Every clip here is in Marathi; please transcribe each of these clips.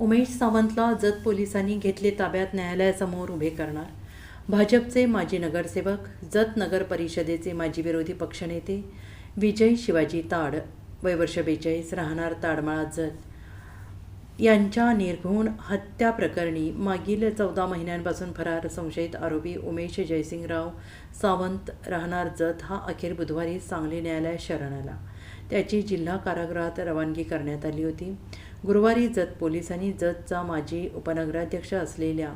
उमेश सावंतला जत पोलिसांनी घेतले ताब्यात न्यायालयासमोर उभे करणार. भाजपचे माजी नगरसेवक जत नगर परिषदेचे माजी विरोधी पक्षनेते विजय शिवाजी ताड वय वर्ष बेचाळीस राहणार ताडमाळा जत यांच्या निर्घुण हत्या प्रकरणी मागील चौदा महिन्यांपासून फरार संशयित आरोपी उमेश जयसिंगराव सावंत राहणार जत हा अखेर बुधवारी सांगली न्यायालयात शरण आला. त्याची जिल्हा कारागृहात रवानगी करण्यात आली होती. गुरुवारी जत पोलिसांनी जतचा माजी उपनगराध्यक्ष असलेल्या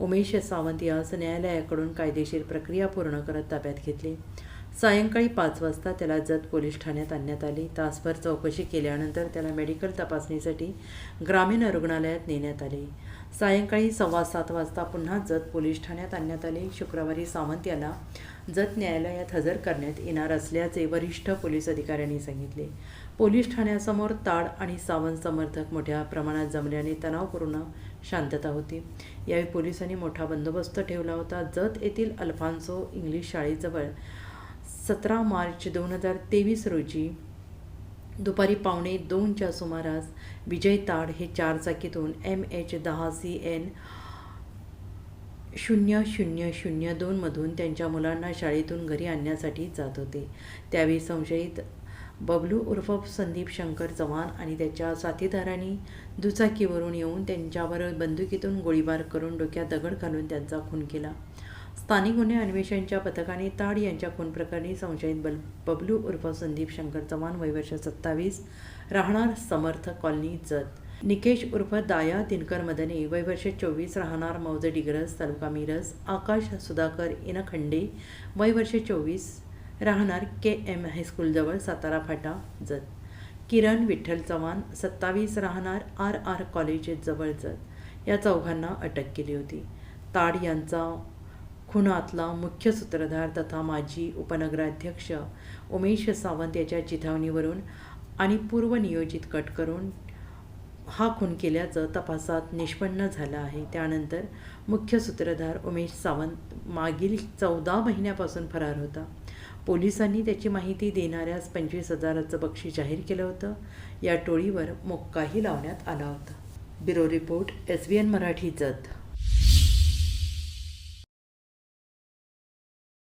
उमेश सावंत यास न्यायालयाकडून कायदेशीर प्रक्रिया पूर्ण करत ताब्यात घेतले. सायंकाळी पाच वाजता त्याला जत पोलीस ठाण्यात आणण्यात आले. तासभर चौकशी केल्यानंतर त्याला मेडिकल तपासणीसाठी ग्रामीण रुग्णालयात नेण्यात आले. सायंकाळी सव्वा सात वाजता पुन्हा जत पोलीस ठाण्यात आणण्यात आले. शुक्रवारी सावंत याला जत न्यायालयात हजर करण्यात येणार असल्याचे वरिष्ठ पोलीस अधिकाऱ्यांनी सांगितले. पोलीस ठाण्यासमोर ताड आणि सावंत समर्थक मोठ्या प्रमाणात जमल्याने तणावपूर्ण शांतता होती. यावेळी पोलिसांनी मोठा बंदोबस्त ठेवला होता. जत येथील अल्फान्सो इंग्लिश शाळेजवळ सतरा मार्च दोन हजार तेवीस रोजी दुपारी पावणे दोनच्या सुमारास विजय ताड हे चारचाकीतून एम एच दहा सी एन शून्य शून्य शून्य दोनमधून त्यांच्या मुलांना शाळेतून घरी आणण्यासाठी जात होते. त्यावेळी संशयित बबलू उर्फ संदीप शंकर चव्हाण आणि त्याच्या साथीदारांनी दुचाकीवरून येऊन त्यांच्यावर बंदुकीतून गोळीबार करून डोक्यात दगड घालून त्यांचा खून केला. स्थानिक गुन्हे अन्वेषणच्या पथकाने ताड यांच्या खून प्रकरणी संशयित बल बबलू उर्फ संदीप शंकर चव्हाण वयवर्ष सत्तावीस राहणार समर्थ कॉलनी जत. निकेश उर्फ दाया दिनकर मदने वयवर्ष चोवीस राहणार मौजे डिग्रस तालुका मिरज आकाश सुधाकर इनखंडे वयवर्ष चोवीस राहणार के एम हायस्कूलजवळ सातारा फाटा जत. किरण विठ्ठल चव्हाण सत्तावीस राहणार आर आर कॉलेज जवळ जत. या चौघांना अटक केली होती. ताड यांचा खुनातला मुख्य सूत्रधार तथा माजी उपनगराध्यक्ष उमेश सावंत याच्या चिथावणीवरून आणि पूर्वनियोजित कट करून हा खून केल्याचं तपासात निष्पन्न झालं आहे. त्यानंतर मुख्य सूत्रधार उमेश सावंत मागील चौदा महिन्यापासून फरार होता. पोलिसांनी त्याची माहिती देणाऱ्यास पंचवीस हजाराचं बक्षीस जाहीर केलं होतं. या टोळीवर मोक्काही लावण्यात आला होता. Bureau report S B N Marathi Jat.